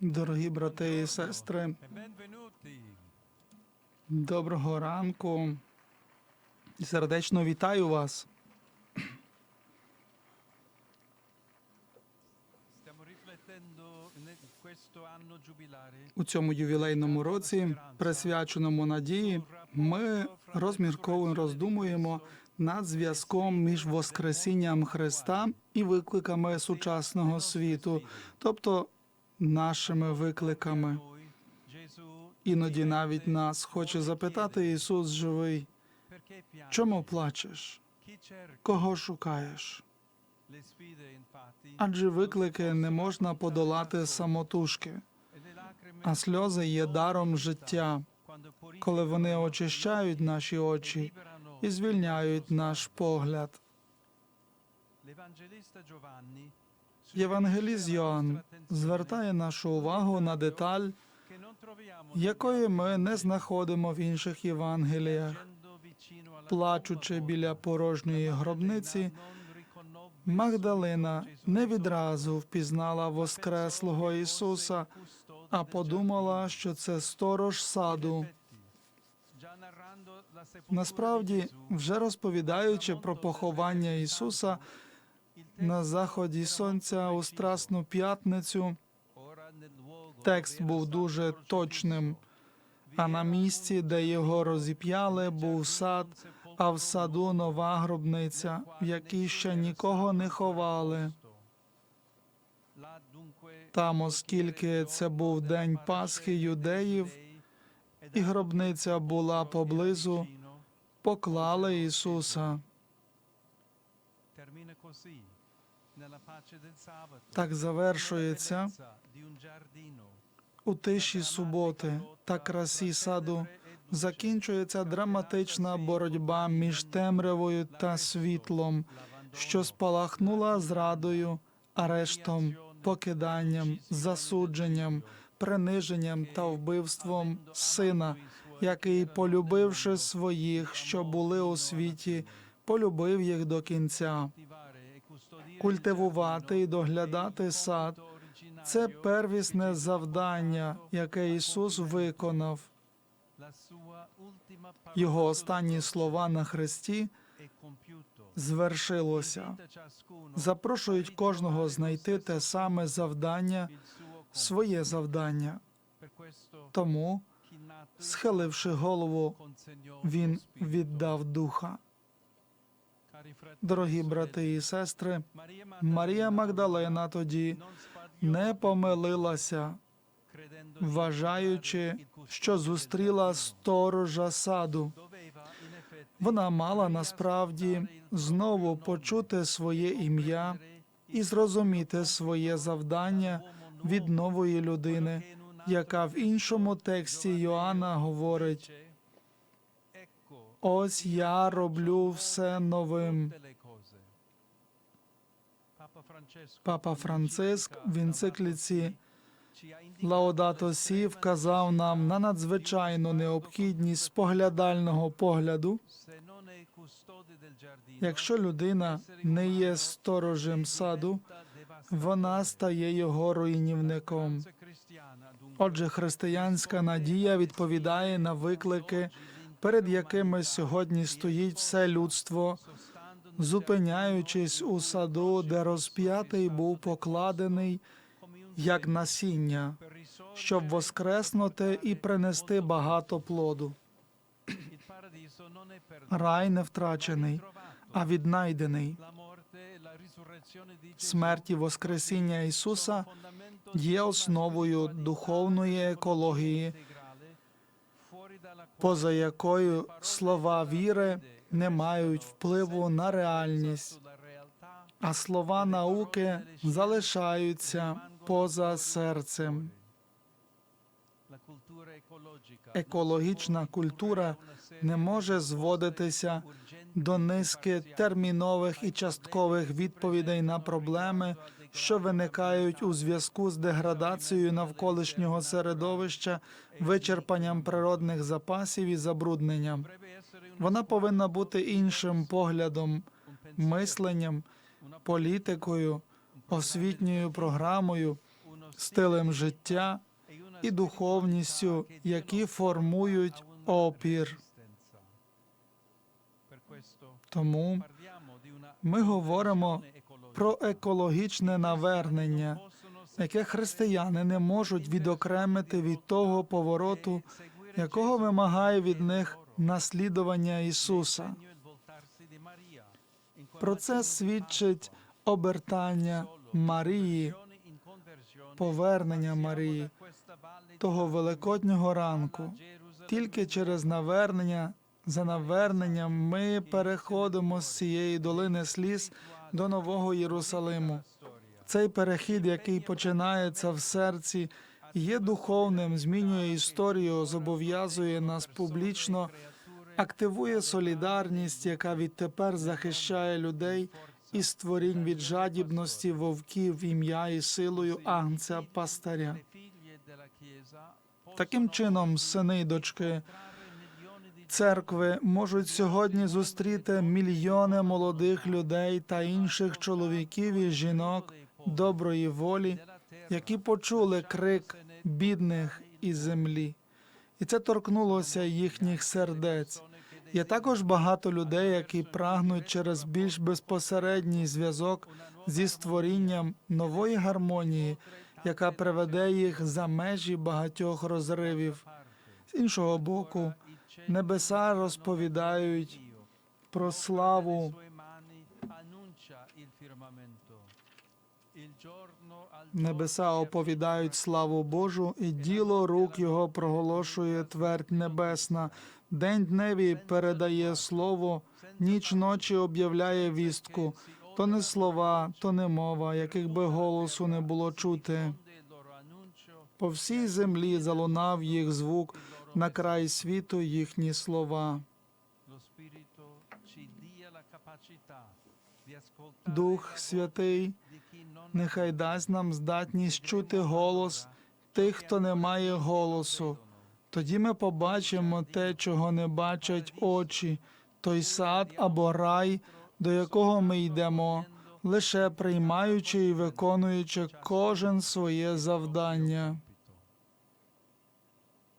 Дорогі брати і сестри, доброго ранку. Сердечно вітаю вас. У цьому ювілейному році, присвяченому надії, ми розмірковуємо, роздумуємо над зв'язком між Воскресінням Христа і викликами сучасного світу, тобто нашими викликами. Іноді навіть нас хоче запитати Ісус живий, чому плачеш? Кого шукаєш? Адже виклики не можна подолати самотужки, а сльози є даром життя, коли вони очищають наші очі і звільняють наш погляд. Євангеліст Йоанн звертає нашу увагу на деталь, якої ми не знаходимо в інших Євангеліях. Плачучи біля порожньої гробниці, Магдалина не відразу впізнала Воскреслого Ісуса, а подумала, що це сторож саду. Насправді, вже розповідаючи про поховання Ісуса на заході сонця у Страсну п'ятницю, текст був дуже точним. А на місці, де його розіп'яли, був сад, а в саду нова гробниця, в якій ще нікого не ховали. Там, оскільки це був день Пасхи юдеїв, і гробниця була поблизу, поклали Ісуса. Так завершується у тиші суботи та красі саду. Закінчується драматична боротьба між темрявою та світлом, що спалахнула зрадою, арештом, покиданням, засудженням, приниженням та вбивством сина, який, полюбивши своїх, що були у світі, полюбив їх до кінця. Культивувати і доглядати сад це первісне завдання, яке Ісус виконав. Його останні слова на хресті звершилося. Запрошують кожного знайти те саме завдання, своє завдання. Тому, схиливши голову, він віддав духа. Дорогі брати і сестри, Марія Магдалена тоді не помилилася, вважаючи, що зустріла сторожа саду. Вона мала насправді знову почути своє ім'я і зрозуміти своє завдання від нової людини, яка в іншому тексті Йоанна говорить: dice, «Ecco, Ось я роблю все новим. tutte le cose». Папа Франциск в енцикліці Лаудато Сі вказав нам на надзвичайну необхідність споглядального погляду. Якщо людина не є сторожем саду, вона стає його руйнівником. Отже, християнська надія відповідає на виклики, перед якими сьогодні стоїть все людство, зупиняючись у саду, де розп'ятий був покладений як насіння, щоб воскреснути і принести багато плоду. Рай не втрачений, а віднайдений. Смерть і Воскресіння Ісуса є основою духовної екології, поза якою слова віри не мають впливу на реальність, а слова науки залишаються поза серцем. Екологічна культура не може зводитися до низки термінових і часткових відповідей на проблеми, що виникають у зв'язку з деградацією навколишнього середовища, вичерпанням природних запасів і забрудненням. Вона повинна бути іншим поглядом, мисленням, політикою, освітньою програмою, стилем життя і духовністю, які формують опір. Тому ми говоримо про екологічне навернення, яке християни не можуть відокремити від того повороту, якого вимагає від них наслідування Ісуса. Про це свідчить обертання Марії, повернення Марії того великоднього ранку. Тільки через навернення, за наверненням ми переходимо з цієї долини сліз до Нового Єрусалиму. Цей перехід, який починається в серці, є духовним, змінює історію, зобов'язує нас публічно, активує солідарність, яка відтепер захищає людей і створінь від жадібності вовків ім'я і силою агнця пастаря. Таким чином, сини й дочки церкви можуть сьогодні зустріти мільйони молодих людей та інших чоловіків і жінок доброї волі, які почули крик бідних із землі, і це торкнулося їхніх сердець. Є також багато людей, які прагнуть через більш безпосередній зв'язок зі створінням нової гармонії, яка приведе їх за межі багатьох розривів. З іншого боку, небеса розповідають про славу Небеса оповідають славу Божу, і діло рук його проголошує твердь небесна. День дневі передає слово, ніч ночі об'являє вістку. То не слова, то не мова, яких би голосу не було чути. По всій землі залунав їх звук, на край світу їхні слова. Дух Святий нехай дасть нам здатність чути голос тих, хто не має голосу. Тоді ми побачимо те, чого не бачать очі, той сад або рай, до якого ми йдемо, лише приймаючи і виконуючи кожен своє завдання.